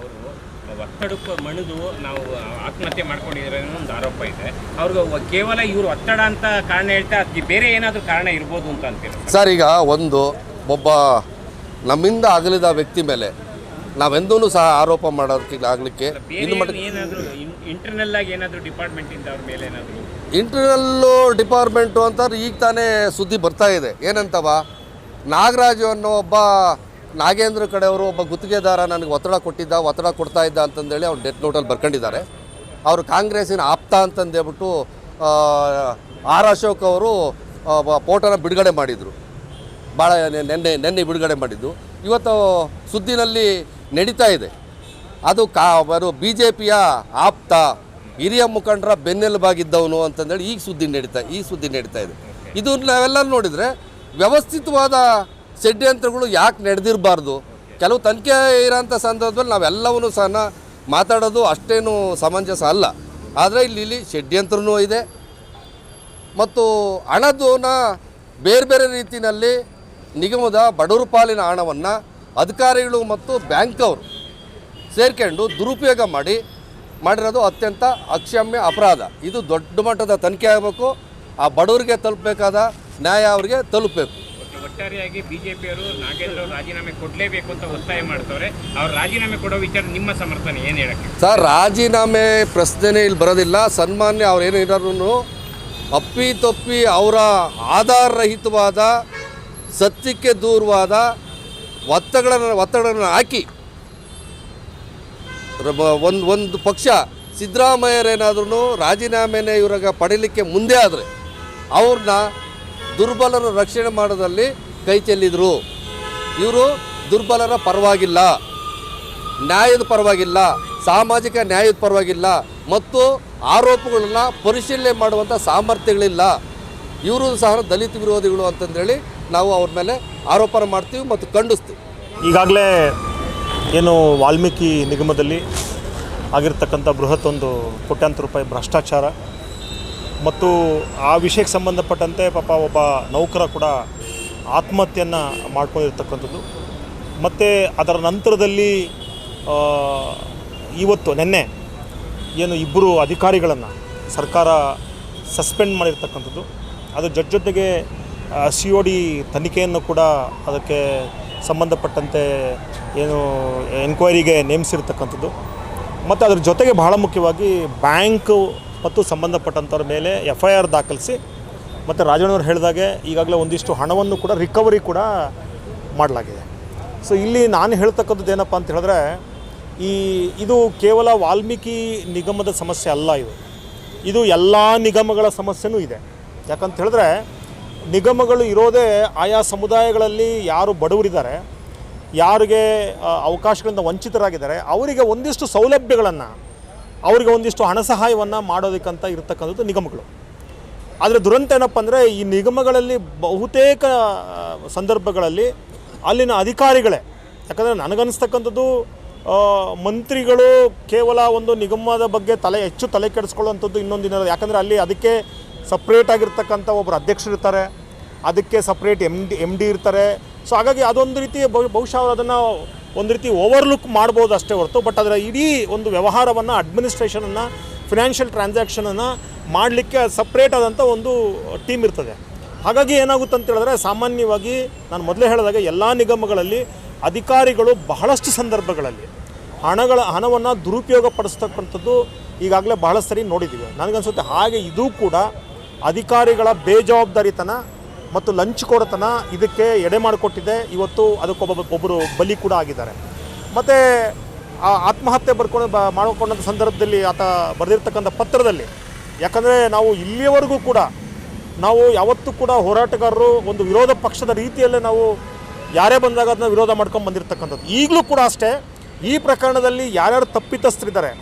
ಒತ್ತಡಕ್ಕೆ ಮಣಿದು ನಾವು ಆತ್ಮಹತ್ಯೆ ಮಾಡ್ಕೊಂಡಿದ್ದಾರೆ ಅನ್ನೋ ಒಂದು ಆರೋಪ ಇದೆ. ಅವ್ರಿಗೆ ಕೇವಲ ಇವರು ಒತ್ತಡ ಅಂತ ಕಾರಣ ಹೇಳ್ತಾ ಅದಕ್ಕೆ ಬೇರೆ ಏನಾದರೂ ಕಾರಣ ಇರ್ಬೋದು ಅಂತ ಅಂತೀರ ಸರ್? ಈಗ ಒಂದು ಒಬ್ಬ ನಮ್ಮಿಂದ ಅಗಲಿದ ವ್ಯಕ್ತಿ ಮೇಲೆ ನಾವೆಂದೂ ಸಹ ಆರೋಪ ಮಾಡೋದಕ್ಕೆ ಆಗಲಿಕ್ಕೆ ಇನ್ನು ಮಟ್ಟ ಏನಾದರೂ ಇಂಟರ್ನಲ್ ಆಗಿ ಏನಾದರೂ ಡಿಪಾರ್ಟ್ಮೆಂಟಿಂದ ಅವ್ರ ಮೇಲೆ ಏನಾದರೂ ಇಂಟರ್ನಲ್ಲು ಡಿಪಾರ್ಟ್ಮೆಂಟು ಅಂತ ಈಗ ತಾನೇ ಸುದ್ದಿ ಬರ್ತಾ ಇದೆ. ಏನಂತವ? ನಾಗರಾಜು ಅನ್ನೋ ಒಬ್ಬ ನಾಗೇಂದ್ರ ಕಡೆಯವರು ಒಬ್ಬ ಗುತ್ತಿಗೆದಾರ ನನಗೆ ಒತ್ತಡ ಕೊಟ್ಟಿದ್ದ, ಒತ್ತಡ ಕೊಡ್ತಾ ಇದ್ದ ಅಂತಂದೇಳಿ ಅವ್ರು ಡೆತ್ ನೋಟಲ್ಲಿ ಬರ್ಕೊಂಡಿದ್ದಾರೆ. ಅವರು ಕಾಂಗ್ರೆಸ್ಸಿನ ಆಪ್ತ ಅಂತಂದೇಳ್ಬಿಟ್ಟು ಆರ್ ಅಶೋಕ್ ಅವರು ಫೋಟೋನ ಬಿಡುಗಡೆ ಮಾಡಿದರು. ಭಾಳ ನೆನ್ನೆ ನೆನ್ನೆ ಬಿಡುಗಡೆ ಮಾಡಿದ್ದು. ಇವತ್ತು ಸುದ್ದಿನಲ್ಲಿ ನಡೀತಾ ಇದೆ. ಅದು ಕಾ, ಅವರು ಬಿ ಜೆ ಪಿಯ ಆಪ್ತ, ಹಿರಿಯ ಮುಖಂಡರ ಬೆನ್ನೆಲುಬಾಗಿದ್ದವನು ಅಂತಂದೇಳಿ ಈಗ ಸುದ್ದಿ ನಡೀತಾ, ಈ ಸುದ್ದಿ ನಡೀತಾ ಇದೆ. ಇದು ನಾವೆಲ್ಲ ನೋಡಿದರೆ ವ್ಯವಸ್ಥಿತವಾದ ಷಡ್ಯಂತ್ರಗಳು ಯಾಕೆ ನಡೆದಿರಬಾರ್ದು? ಕೆಲವು ತನಿಖೆ ಇರೋಂಥ ಸಂದರ್ಭದಲ್ಲಿ ನಾವೆಲ್ಲವನ್ನೂ ಸಹ ಮಾತಾಡೋದು ಅಷ್ಟೇನು ಸಮಂಜಸ ಅಲ್ಲ. ಆದರೆ ಇಲ್ಲಿ ಇಲ್ಲಿ ಷಡ್ಯಂತ್ರನೂ ಇದೆ. ಮತ್ತು ಹಣದನ್ನ ಬೇರೆ ಬೇರೆ ರೀತಿಯಲ್ಲಿ ನಿಗಮದ ಬಡವರು ಪಾಲಿನ ಹಣವನ್ನು ಅಧಿಕಾರಿಗಳು ಮತ್ತು ಬ್ಯಾಂಕ್ ಅವರು ಸೇರ್ಕೊಂಡು ದುರುಪಯೋಗ ಮಾಡಿ ಮಾಡಿರೋದು ಅತ್ಯಂತ ಅಕ್ಷಮ್ಯ ಅಪರಾಧ. ಇದು ದೊಡ್ಡ ಮಟ್ಟದ ತನಿಖೆ ಆಗಬೇಕು. ಆ ಬಡವರಿಗೆ ತಲುಪಬೇಕಾದ ನ್ಯಾಯ ಅವರಿಗೆ ತಲುಪಬೇಕು. ಒಟ್ಟಾರೆಯಾಗಿ ಬಿಜೆಪಿಯವರು ನಾಗೇಂದ್ರ ರಾಜೀನಾಮೆ ಕೊಡಲೇಬೇಕು ಅಂತ ಒತ್ತಾಯ ಮಾಡ್ತವ್ರೆ. ಅವ್ರು ರಾಜೀನಾಮೆ ಕೊಡೋ ವಿಚಾರ ನಿಮ್ಮ ಸಮರ್ಥನೆ, ಏನು ಹೇಳಕ್ಕೆ? ಸರ್, ರಾಜೀನಾಮೆ ಪ್ರಶ್ನೆನೇ ಇಲ್ಲಿ ಬರೋದಿಲ್ಲ. ಸನ್ಮಾನ್ಯ ಅಪ್ಪಿ ತೊಪ್ಪಿ ಅವರ ಆಧಾರರಹಿತವಾದ, ಸತ್ಯಕ್ಕೆ ದೂರವಾದ ಒತ್ತಗಳನ್ನು ಒತ್ತಡಗಳನ್ನು ಹಾಕಿ ಒಂದು ಒಂದು ಪಕ್ಷ ಸಿದ್ದರಾಮಯ್ಯರೇನಾದ್ರೂ ರಾಜೀನಾಮೆನೇ ಇವ್ರಾಗ ಪಡೀಲಿಕ್ಕೆ ಮುಂದೆ ಆದರೆ ಅವ್ರನ್ನ ದುರ್ಬಲರ ರಕ್ಷಣೆ ಮಾಡೋದಲ್ಲಿ ಕೈ ಚೆಲ್ಲಿದ್ರು ಇವರು ದುರ್ಬಲರ ಪರವಾಗಿಲ್ಲ, ನ್ಯಾಯದ ಪರವಾಗಿಲ್ಲ, ಸಾಮಾಜಿಕ ನ್ಯಾಯದ ಪರವಾಗಿಲ್ಲ, ಮತ್ತು ಆರೋಪಗಳನ್ನು ಪರಿಶೀಲನೆ ಮಾಡುವಂಥ ಸಾಮರ್ಥ್ಯಗಳಿಲ್ಲ. ಇವರು ಸಹ ದಲಿತ ವಿರೋಧಿಗಳು ಅಂತಂದೇಳಿ ನಾವು ಅವ್ರ ಮೇಲೆ ಆರೋಪನ ಮಾಡ್ತೀವಿ ಮತ್ತು ಖಂಡಿಸ್ತೀವಿ. ಈಗಾಗಲೇ ಏನು ವಾಲ್ಮೀಕಿ ನಿಗಮದಲ್ಲಿ ಆಗಿರ್ತಕ್ಕಂಥ ಬೃಹತ್ ಒಂದು ಕೋಟ್ಯಾಂತರ ರೂಪಾಯಿ ಭ್ರಷ್ಟಾಚಾರ, ಮತ್ತು ಆ ವಿಷಯಕ್ಕೆ ಸಂಬಂಧಪಟ್ಟಂತೆ ಪಾಪ ಒಬ್ಬ ನೌಕರ ಕೂಡ ಆತ್ಮಹತ್ಯೆಯನ್ನು ಮಾಡ್ಕೊಂಡಿರ್ತಕ್ಕಂಥದ್ದು. ಮತ್ತು ಅದರ ನಂತರದಲ್ಲಿ ಇವತ್ತು ನಿನ್ನೆ ಏನು ಇಬ್ಬರು ಅಧಿಕಾರಿಗಳನ್ನು ಸರ್ಕಾರ ಸಸ್ಪೆಂಡ್ ಮಾಡಿರ್ತಕ್ಕಂಥದ್ದು. ಅದು ಜೊತೆ ಜೊತೆಗೆ ಸಿ ಒ ಡಿ ತನಿಖೆಯನ್ನು ಕೂಡ ಅದಕ್ಕೆ ಸಂಬಂಧಪಟ್ಟಂತೆ ಏನು ಎನ್ಕ್ವೈರಿಗೆ ನೇಮಿಸಿರ್ತಕ್ಕಂಥದ್ದು. ಮತ್ತು ಅದ್ರ ಜೊತೆಗೆ ಬಹಳ ಮುಖ್ಯವಾಗಿ ಬ್ಯಾಂಕು ಮತ್ತು ಸಂಬಂಧಪಟ್ಟಂಥವ್ರ ಮೇಲೆ ಎಫ್ ಐ ಆರ್ ದಾಖಲಿಸಿ ಮತ್ತು ರಾಜಣ್ಣವ್ರು ಹೇಳಿದಾಗೆ ಈಗಾಗಲೇ ಒಂದಿಷ್ಟು ಹಣವನ್ನು ಕೂಡ ರಿಕವರಿ ಕೂಡ ಮಾಡಲಾಗಿದೆ. ಸೊ ಇಲ್ಲಿ ನಾನು ಹೇಳ್ತಕ್ಕಂಥದ್ದು ಏನಪ್ಪ ಅಂತ ಹೇಳಿದ್ರೆ, ಈ ಇದು ಕೇವಲ ವಾಲ್ಮೀಕಿ ನಿಗಮದ ಸಮಸ್ಯೆ ಅಲ್ಲ ಇದು. ಇದು ಎಲ್ಲ ನಿಗಮಗಳ ಸಮಸ್ಯೆನೂ ಇದೆ. ಯಾಕಂತ ಹೇಳಿದ್ರೆ, ನಿಗಮಗಳು ಇರೋದೇ ಆಯಾ ಸಮುದಾಯಗಳಲ್ಲಿ ಯಾರು ಬಡವರಿದ್ದಾರೆ, ಯಾರಿಗೆ ಅವಕಾಶಗಳಿಂದ ವಂಚಿತರಾಗಿದ್ದಾರೆ, ಅವರಿಗೆ ಒಂದಿಷ್ಟು ಸೌಲಭ್ಯಗಳನ್ನು, ಅವರಿಗೆ ಒಂದಿಷ್ಟು ಹಣ ಸಹಾಯವನ್ನು ಮಾಡೋದಕ್ಕಂತ ಇರತಕ್ಕಂಥದ್ದು ನಿಗಮಗಳು. ಆದರೆ ದುರಂತ ಏನಪ್ಪ ಅಂದರೆ ಈ ನಿಗಮಗಳಲ್ಲಿ ಬಹುತೇಕ ಸಂದರ್ಭಗಳಲ್ಲಿ ಅಲ್ಲಿನ ಅಧಿಕಾರಿಗಳೇ, ಯಾಕಂದರೆ ನನಗನ್ನಿಸ್ತಕ್ಕಂಥದ್ದು ಮಂತ್ರಿಗಳು ಕೇವಲ ಒಂದು ನಿಗಮದ ಬಗ್ಗೆ ತಲೆ, ಹೆಚ್ಚು ತಲೆ ಕೆಡಿಸ್ಕೊಳ್ಳುವಂಥದ್ದು ಇನ್ನೊಂದಿನ ಯಾಕಂದರೆ ಅಲ್ಲಿ ಅದಕ್ಕೆ ಸಪ್ರೇಟ್ ಆಗಿರ್ತಕ್ಕಂಥ ಒಬ್ಬರು ಅಧ್ಯಕ್ಷರಿರ್ತಾರೆ, ಅದಕ್ಕೆ separate M D M D ಇರ್ತಾರೆ. ಸೊ ಹಾಗಾಗಿ ಅದೊಂದು ರೀತಿ ಬಹು- ಬಹುಶಃ ಅವರು ಅದನ್ನು ಒಂದು ರೀತಿ ಓವರ್ಲುಕ್ ಮಾಡ್ಬೋದು ಅಷ್ಟೇ ಹೊರತು ಬಟ್ ಅದರ ಇಡೀ ಒಂದು ವ್ಯವಹಾರವನ್ನು ಅಡ್ಮಿನಿಸ್ಟ್ರೇಷನನ್ನು ಫಿನಾನ್ಷಿಯಲ್ ಟ್ರಾನ್ಸಾಕ್ಷನನ್ನು ಮಾಡಲಿಕ್ಕೆ ಸಪ್ರೇಟ್ ಆದಂಥ ಒಂದು ಟೀಮ್ ಇರ್ತದೆ. ಹಾಗಾಗಿ ಏನಾಗುತ್ತೆ ಅಂತ ಹೇಳಿದ್ರೆ ಸಾಮಾನ್ಯವಾಗಿ ನಾನು ಮೊದಲೇ ಹೇಳಿದಾಗ ಎಲ್ಲ ನಿಗಮಗಳಲ್ಲಿ ಅಧಿಕಾರಿಗಳು ಬಹಳಷ್ಟು ಸಂದರ್ಭಗಳಲ್ಲಿ ಹಣಗಳ, ಹಣವನ್ನು ದುರುಪಯೋಗ ಪಡಿಸ್ತಕ್ಕಂಥದ್ದು ಈಗಾಗಲೇ ಬಹಳ ಸರಿ ನೋಡಿದ್ದೀವಿ ನನಗನ್ಸುತ್ತೆ ಹಾಗೆ ಇದು ಕೂಡ ಅಧಿಕಾರಿಗಳ ಬೇಜವಾಬ್ದಾರಿತನ ಮತ್ತು ಲಂಚ್ ಕೊಡತನ ಇದಕ್ಕೆ ಎಡೆ ಮಾಡಿಕೊಟ್ಟಿದೆ. ಇವತ್ತು ಅದಕ್ಕೊಬ್ಬ ಒಬ್ಬರು ಬಲಿ ಕೂಡ ಆಗಿದ್ದಾರೆ. ಮತ್ತು ಆ ಆತ್ಮಹತ್ಯೆ ಬರ್ಕೊಂಡು ಬ ಮಾಡಿಕೊಂಡಂಥ ಸಂದರ್ಭದಲ್ಲಿ ಆತ ಬರೆದಿರ್ತಕ್ಕಂಥ ಪತ್ರದಲ್ಲಿ. ಯಾಕಂದರೆ ನಾವು ಇಲ್ಲಿಯವರೆಗೂ ಕೂಡ ನಾವು ಯಾವತ್ತೂ ಕೂಡ ಹೋರಾಟಗಾರರು ಒಂದು ವಿರೋಧ ಪಕ್ಷದ ರೀತಿಯಲ್ಲೇ ನಾವು ಯಾರೇ ಬಂದಾಗ ಅದನ್ನ ವಿರೋಧ ಮಾಡ್ಕೊಂಡು ಬಂದಿರತಕ್ಕಂಥದ್ದು. ಈಗಲೂ ಕೂಡ ಅಷ್ಟೇ, ಈ ಪ್ರಕರಣದಲ್ಲಿ ಯಾರ್ಯಾರು ತಪ್ಪಿತಸ್ಥರಿದ್ದಾರೆ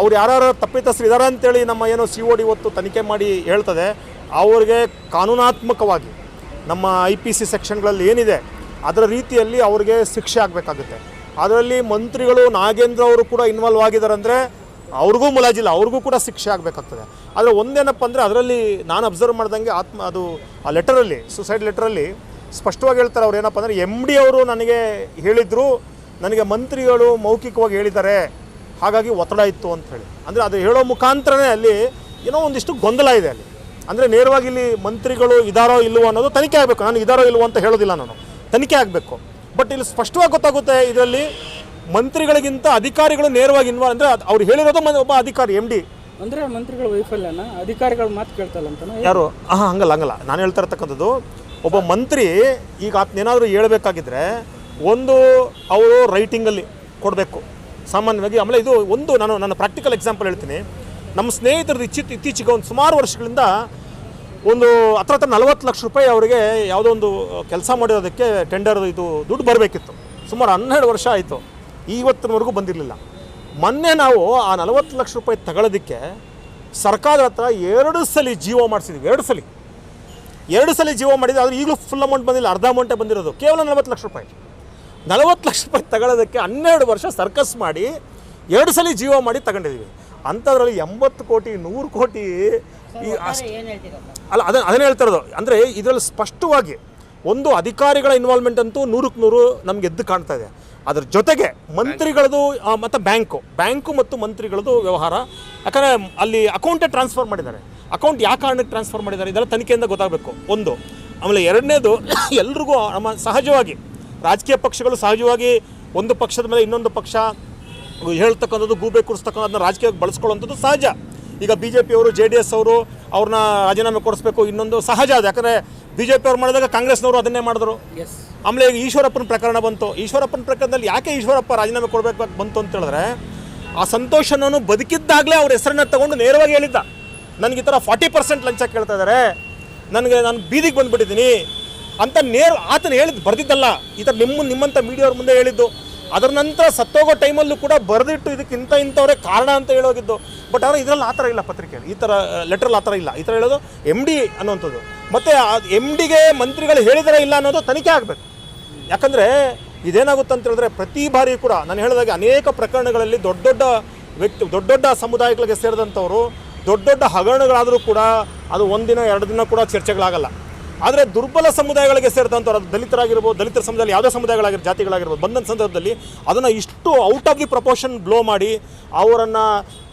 ಅವ್ರು ಯಾರ್ಯಾರು ತಪ್ಪಿತಸ್ಥರಿದ್ದಾರೆ ಅಂತೇಳಿ ನಮ್ಮ ಏನು ಸಿ ಒ ಡಿ ಇವತ್ತು ತನಿಖೆ ಮಾಡಿ ಹೇಳ್ತದೆ. ಅವ್ರಿಗೆ ಕಾನೂನಾತ್ಮಕವಾಗಿ ನಮ್ಮ ಐ ಪಿ ಸಿ ಸೆಕ್ಷನ್ಗಳಲ್ಲಿ ಏನಿದೆ, ಅದರ ರೀತಿಯಲ್ಲಿ ಅವ್ರಿಗೆ ಶಿಕ್ಷೆ ಆಗಬೇಕಾಗುತ್ತೆ. ಅದರಲ್ಲಿ ಮಂತ್ರಿಗಳು ನಾಗೇಂದ್ರ ಅವರು ಕೂಡ ಇನ್ವಾಲ್ವ್ ಆಗಿದ್ದಾರೆ ಅಂದರೆ ಅವ್ರಿಗೂ ಮುಲಾಜಿಲ್ಲ, ಅವ್ರಿಗೂ ಕೂಡ ಶಿಕ್ಷೆ ಆಗಬೇಕಾಗ್ತದೆ. ಆದರೆ ಒಂದೇನಪ್ಪ ಅಂದರೆ ಅದರಲ್ಲಿ ನಾನು ಅಬ್ಸರ್ವ್ ಮಾಡ್ದಂಗೆ ಆತ್ಮ, ಅದು ಆ ಲೆಟರಲ್ಲಿ ಸುಸೈಡ್ ಲೆಟರಲ್ಲಿ ಸ್ಪಷ್ಟವಾಗಿ ಹೇಳ್ತಾರೆ ಅವ್ರು ಏನಪ್ಪ ಅಂದರೆ ಎಂ ಡಿ ಅವರು ನನಗೆ ಹೇಳಿದರು, ನನಗೆ ಮಂತ್ರಿಗಳು ಮೌಖಿಕವಾಗಿ ಹೇಳಿದ್ದಾರೆ, ಹಾಗಾಗಿ ಒತ್ತಡ ಇತ್ತು ಅಂತ ಹೇಳಿ. ಅಂದರೆ ಅದು ಹೇಳೋ ಮುಖಾಂತರನೇ ಅಲ್ಲಿ ಏನೋ ಒಂದಿಷ್ಟು ಗೊಂದಲ ಇದೆ ಅಲ್ಲಿ. ಅಂದರೆ ನೇರವಾಗಿ ಇಲ್ಲಿ ಮಂತ್ರಿಗಳು ಇದಾರೋ ಇಲ್ಲವೋ ಅನ್ನೋದು ತನಿಖೆ ಆಗಬೇಕು. ನಾನು ಇದಾರೋ ಇಲ್ಲವೋ ಅಂತ ಹೇಳೋದಿಲ್ಲ ನಾನು. ತನಿಖೆ ಆಗಬೇಕು. ಬಟ್ ಇಲ್ಲಿ ಸ್ಪಷ್ಟವಾಗಿ ಗೊತ್ತಾಗುತ್ತೆ ಇದರಲ್ಲಿ ಮಂತ್ರಿಗಳಿಗಿಂತ ಅಧಿಕಾರಿಗಳು ನೇರವಾಗಿ ಇನ್ವಾಲ್ವ್ ಅಂದರೆ ಅವ್ರು ಹೇಳಿರೋದು ಮ- ಒಬ್ಬ ಅಧಿಕಾರಿ ಎಂ ಡಿ ಅಂದ್ರೆ ಮಂತ್ರಿಗಳ ವೈಫಲ್ಯನ ಅಧಿಕಾರಿಗಳ ಮಾತು ಕೇಳ್ತಲ್ಲ ಅಂತಾನೆ? ಯಾರು? ಹಾಂ ಹಂಗಲ್ಲ ಹಂಗಲ್ಲ. ನಾನು ಹೇಳ್ತಾ ಇರ್ತಕ್ಕಂಥದ್ದು ಒಬ್ಬ ಮಂತ್ರಿ ಈಗ ಆತನೇನಾದರೂ ಹೇಳಬೇಕಾಗಿದ್ರೆ ಒಂದು ಅವರು ರೈಟಿಂಗಲ್ಲಿ ಕೊಡಬೇಕು. ಸಾಮಾನ್ಯವಾಗಿ ಆಮೇಲೆ ಇದು ಒಂದು ನಾನು ನನ್ನ ಪ್ರಾಕ್ಟಿಕಲ್ ಎಕ್ಸಾಂಪಲ್ ಹೇಳ್ತೀನಿ. ನಮ್ಮ ಸ್ನೇಹಿತರದ್ದು ಇಚ್ಚಿ ಇತ್ತೀಚೆಗೆ ಒಂದು ಸುಮಾರು ವರ್ಷಗಳಿಂದ ಒಂದು ಹತ್ರ ಹತ್ರ ನಲವತ್ತು ಲಕ್ಷ ರೂಪಾಯಿ ಅವರಿಗೆ ಯಾವುದೋ ಒಂದು ಕೆಲಸ ಮಾಡಿರೋದಕ್ಕೆ ಟೆಂಡರ್ ಇದು ದುಡ್ಡು ಬರಬೇಕಿತ್ತು. ಸುಮಾರು ಹನ್ನೆರಡು ವರ್ಷ ಆಯಿತು. ಇವತ್ತಿನವರೆಗೂ ಬಂದಿರಲಿಲ್ಲ. ಮೊನ್ನೆ ನಾವು ಆ ನಲವತ್ತು ಲಕ್ಷ ರೂಪಾಯಿ ತಗೊಳ್ಳೋದಕ್ಕೆ ಸರ್ಕಾರದ ಹತ್ರ ಎರಡು ಸಲ ಜೀವ ಮಾಡಿಸಿದ್ವಿ. ಎರಡು ಸಲ. ಎರಡು ಸಲ ಜೀವ ಮಾಡಿದ್ರೆ ಆದರೆ ಈಗಲೂ ಫುಲ್ ಅಮೌಂಟ್ ಬಂದಿಲ್ಲ. ಅರ್ಧ ಅಮೌಂಟೇ ಬಂದಿರೋದು. ಕೇವಲ ನಲವತ್ತು ಲಕ್ಷ ರೂಪಾಯಿ. ನಲವತ್ತು ಲಕ್ಷ ರೂಪಾಯಿ ತಗೊಳ್ಳೋದಕ್ಕೆ ಹನ್ನೆರಡು ವರ್ಷ ಸರ್ಕಸ್ ಮಾಡಿ ಎರಡು ಸಲ ಜೀವ ಮಾಡಿ ತಗೊಂಡಿದ್ದೀವಿ ಅಂಥದ್ರಲ್ಲಿ ಎಂಬತ್ತು ಕೋಟಿ, ನೂರು ಕೋಟಿ ಈ ಅಲ್ಲ ಅದನ್ನ ಅದನ್ನೇ ಹೇಳ್ತಾ ಇರೋದು. ಅಂದರೆ ಇದರಲ್ಲಿ ಸ್ಪಷ್ಟವಾಗಿ ಒಂದು ಅಧಿಕಾರಿಗಳ ಇನ್ವಾಲ್ವ್ಮೆಂಟ್ ಅಂತೂ ನೂರಕ್ಕೆ ನೂರು ನಮ್ಗೆ ಎದ್ದು ಕಾಣ್ತಾ ಇದೆ. ಅದ್ರ ಜೊತೆಗೆ ಮಂತ್ರಿಗಳದು ಮತ್ತು ಬ್ಯಾಂಕು ಬ್ಯಾಂಕು ಮತ್ತು ಮಂತ್ರಿಗಳದು ವ್ಯವಹಾರ. ಯಾಕಂದರೆ ಅಲ್ಲಿ ಅಕೌಂಟೇ ಟ್ರಾನ್ಸ್ಫರ್ ಮಾಡಿದ್ದಾರೆ. ಅಕೌಂಟ್ ಯಾವ ಕಾರಣಕ್ಕೆ ಟ್ರಾನ್ಸ್ಫರ್ ಮಾಡಿದ್ದಾರೆ ಇದೆಲ್ಲ ತನಿಖೆಯಿಂದ ಗೊತ್ತಾಗಬೇಕು. ಒಂದು ಆಮೇಲೆ ಎರಡನೇದು ಎಲ್ರಿಗೂ ನಮ್ಮ ಸಹಜವಾಗಿ ರಾಜಕೀಯ ಪಕ್ಷಗಳು ಸಹಜವಾಗಿ ಒಂದು ಪಕ್ಷದ ಮೇಲೆ ಇನ್ನೊಂದು ಪಕ್ಷ ಹೇಳ್ತಕ್ಕಂಥದ್ದು ಗೂಬೆ ಕೂರಿಸ್ತಕ್ಕಂಥದ್ದನ್ನ ರಾಜಕೀಯವಾಗಿ ಬಳಸ್ಕೊಳ್ಳೋಂಥದ್ದು ಸಹಜ. ಈಗ ಬಿ ಜೆ ಪಿಯವರು ಜೆ ಡಿ ಎಸ್ ಅವರು ಅವ್ರನ್ನ ರಾಜೀನಾಮೆ ಕೊಡಿಸ್ಬೇಕು ಇನ್ನೊಂದು ಸಹಜ ಅದು. ಯಾಕಂದರೆ ಬಿ ಜೆ ಪಿಯವ್ರು ಮಾಡಿದಾಗ ಕಾಂಗ್ರೆಸ್ನವರು ಅದನ್ನೇ ಮಾಡಿದ್ರು. ಎಸ್ ಆಮೇಲೆ ಈಗ ಈಶ್ವರಪ್ಪನ ಪ್ರಕರಣ ಬಂತು. ಈಶ್ವರಪ್ಪನ ಪ್ರಕರಣದಲ್ಲಿ ಯಾಕೆ ಈಶ್ವರಪ್ಪ ರಾಜೀನಾಮೆ ಕೊಡಬೇಕು ಬಂತು ಅಂತ ಹೇಳಿದ್ರೆ ಆ ಸಂತೋಷನನ್ನು ಬದುಕಿದ್ದಾಗಲೇ ಅವ್ರ ಹೆಸರನ್ನ ತಗೊಂಡು ನೇರವಾಗಿ ಹೇಳಿದ್ದ. ನನಗೆ ಈ ಥರ ಫಾರ್ಟಿ ಪರ್ಸೆಂಟ್ ಲಂಚ ಕೇಳ್ತಾ ಇದ್ದಾರೆ ನನಗೆ ನಾನು ಬೀದಿಗೆ ಬಂದುಬಿಟ್ಟಿದ್ದೀನಿ ಅಂತ ನೇರ ಆತನ ಹೇಳಿದ್ದು ಬರ್ದಿದ್ದಲ್ಲ. ಈ ಥರ ನಿಮ್ಮ ನಿಮ್ಮಂಥ ಮೀಡಿಯವ್ರ ಮುಂದೆ ಹೇಳಿದ್ದು. ಅದರ ನಂತರ ಸತ್ತೋಗೋ ಟೈಮಲ್ಲೂ ಕೂಡ ಬರೆದಿಟ್ಟು ಇದಕ್ಕೆ ಇಂಥ ಇಂಥವರೇ ಕಾರಣ ಅಂತ ಹೇಳೋಗಿದ್ದು. ಬಟ್ ಆದರೆ ಇದರಲ್ಲಿ ಆ ಥರ ಇಲ್ಲ ಪತ್ರಿಕೆಯಲ್ಲಿ. ಈ ಥರ ಲೆಟ್ರಲ್ಲಿ ಆ ಥರ ಇಲ್ಲ. ಈ ಥರ ಹೇಳೋದು ಎಂ ಡಿ ಅನ್ನುವಂಥದ್ದು. ಮತ್ತು ಎಂ ಡಿಗೆ ಮಂತ್ರಿಗಳು ಹೇಳಿದರೆ ಇಲ್ಲ ಅನ್ನೋದು ತನಿಖೆ ಆಗಬೇಕು. ಯಾಕಂದರೆ ಇದೇನಾಗುತ್ತೆ ಅಂತ ಹೇಳಿದ್ರೆ ಪ್ರತಿ ಬಾರಿ ಕೂಡ ನಾನು ಹೇಳಿದಾಗೆ ಅನೇಕ ಪ್ರಕರಣಗಳಲ್ಲಿ ದೊಡ್ಡ ದೊಡ್ಡ ವ್ಯಕ್ತಿ, ದೊಡ್ಡ ದೊಡ್ಡ ಸಮುದಾಯಗಳಿಗೆ ಸೇರಿದಂಥವರು, ದೊಡ್ಡ ದೊಡ್ಡ ಹಗರಣಗಳಾದರೂ ಕೂಡ ಅದು ಒಂದಿನ, ಎರಡು ದಿನ ಕೂಡ ಚರ್ಚೆಗಳಾಗಲ್ಲ. ಆದರೆ ದುರ್ಬಲ ಸಮುದಾಯಗಳಿಗೆ ಸೇರಿದಂಥವ್ರು ಅದು ದಲಿತರಾಗಿರ್ಬೋದು, ದಲಿತರ ಸಮುದಾಯ ಯಾವುದೇ ಸಮುದಾಯಗಳಾಗಿರ್ಬೋದು, ಜಾತಿಗಳಾಗಿರ್ಬೋದು ಬಂದಂಥ ಸಂದರ್ಭದಲ್ಲಿ ಅದನ್ನು ಇಷ್ಟು out of the proportion blow ಮಾಡಿ ಅವರನ್ನು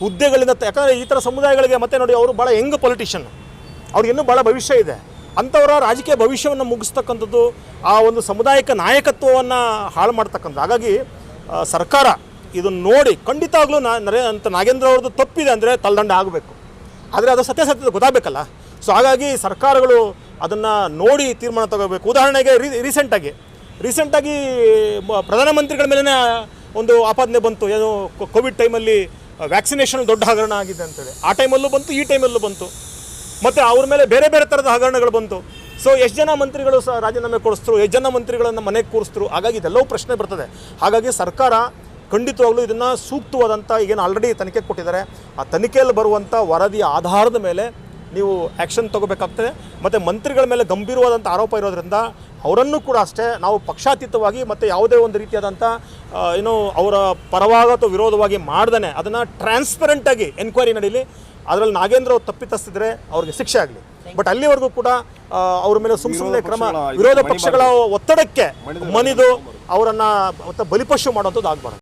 ಹುದ್ದೆಗಳಿಂದ ಯಾಕಂದರೆ ಈ ಥರ ಸಮುದಾಯಗಳಿಗೆ ಮತ್ತೆ ನೋಡಿ ಅವರು ಭಾಳ ಹೆಂಗ್ ಪೊಲಿಟಿಷಿಯನ್ ಅವ್ರಿಗೆ ಇನ್ನೂ ಭಾಳ ಭವಿಷ್ಯ ಇದೆ. ಅಂಥವರ ರಾಜಕೀಯ ಭವಿಷ್ಯವನ್ನು ಮುಗಿಸ್ತಕ್ಕಂಥದ್ದು ಆ ಒಂದು ಸಮುದಾಯಕ ನಾಯಕತ್ವವನ್ನು ಹಾಳು ಮಾಡ್ತಕ್ಕಂಥದ್ದು. ಹಾಗಾಗಿ ಸರ್ಕಾರ ಇದನ್ನು ನೋಡಿ ಖಂಡಿತವಾಗ್ಲೂ ನಾ ನರೇ ಅಂತ ನಾಗೇಂದ್ರ ಅವ್ರದ್ದು ತಪ್ಪಿದೆ ಅಂದರೆ ತಲ್ದಂಡ ಆಗಬೇಕು. ಆದರೆ ಅದು ಸತ್ಯಾಸತ್ಯತೆ ಗೊತ್ತಾಗಬೇಕಲ್ಲ. ಸೊ ಹಾಗಾಗಿ ಸರ್ಕಾರಗಳು ಅದನ್ನು ನೋಡಿ ತೀರ್ಮಾನ ತಗೋಬೇಕು. ಉದಾಹರಣೆಗೆ ರೀ, ರೀಸೆಂಟಾಗಿ ರೀಸೆಂಟಾಗಿ ಪ್ರಧಾನಮಂತ್ರಿಗಳ ಮೇಲೇ ಒಂದು ಆಪಾದನೆ ಬಂತು. ಏನು ಕೋವಿಡ್ ಟೈಮಲ್ಲಿ ವ್ಯಾಕ್ಸಿನೇಷನ್ ದೊಡ್ಡ ಹಗರಣ ಆಗಿದೆ ಅಂತೇಳಿ. ಆ ಟೈಮಲ್ಲೂ ಬಂತು, ಈ ಟೈಮಲ್ಲೂ ಬಂತು. ಮತ್ತು ಅವ್ರ ಮೇಲೆ ಬೇರೆ ಬೇರೆ ಥರದ ಹಗರಣಗಳು ಬಂತು. ಸೊ ಎಷ್ಟು ಜನ ಮಂತ್ರಿಗಳು ಸಹ ರಾಜೀನಾಮೆ ಕೊಡಿಸಿದ್ರು ಎಷ್ಟು ಜನ ಮಂತ್ರಿಗಳನ್ನು ಮನೆಗೆ ಕೂರಿಸಿದ್ರು ಹಾಗಾಗಿ ಇದೆಲ್ಲವೂ ಪ್ರಶ್ನೆ ಬರ್ತದೆ. ಹಾಗಾಗಿ ಸರ್ಕಾರ ಖಂಡಿತವಾಗ್ಲೂ ಇದನ್ನು ಸೂಕ್ತವಾದಂಥ ಈಗೇನು ಆಲ್ರೆಡಿ ತನಿಖೆ ಕೊಟ್ಟಿದ್ದಾರೆ. ಆ ತನಿಖೆಯಲ್ಲಿ ಬರುವಂಥ ವರದಿಯ ಆಧಾರದ ಮೇಲೆ ನೀವು ಆ್ಯಕ್ಷನ್ ತಗೋಬೇಕಾಗ್ತದೆ. ಮತ್ತು ಮಂತ್ರಿಗಳ ಮೇಲೆ ಗಂಭೀರವಾದಂಥ ಆರೋಪ ಇರೋದ್ರಿಂದ ಅವರನ್ನು ಕೂಡ ಅಷ್ಟೇ ನಾವು ಪಕ್ಷಾತೀತವಾಗಿ ಮತ್ತು ಯಾವುದೇ ಒಂದು ರೀತಿಯಾದಂಥ ಏನು ಅವರ ಪರವಾಗ ಅಥವಾ ವಿರೋಧವಾಗಿ ಮಾಡ್ದೇ ಅದನ್ನು ಟ್ರಾನ್ಸ್ಪರೆಂಟಾಗಿ ಎನ್ಕ್ವೈರಿ ನಡೀಲಿ. ಅದರಲ್ಲಿ ನಾಗೇಂದ್ರ ಅವ್ರು ತಪ್ಪಿತಸ್ತಿದ್ರೆ ಅವ್ರಿಗೆ ಶಿಕ್ಷೆ ಆಗಲಿ. ಬಟ್ ಅಲ್ಲಿವರೆಗೂ ಕೂಡ ಅವ್ರ ಮೇಲೆ ಸುಮ್ಮ ಸುಮ್ಮನೆ ಕ್ರಮ ವಿರೋಧ ಪಕ್ಷಗಳ ಒತ್ತಡಕ್ಕೆ ಮನಿದು ಅವರನ್ನು ಮತ್ತೆ ಬಲಿಪಶು ಮಾಡುವಂಥದ್ದು ಆಗಬಾರ್ದು.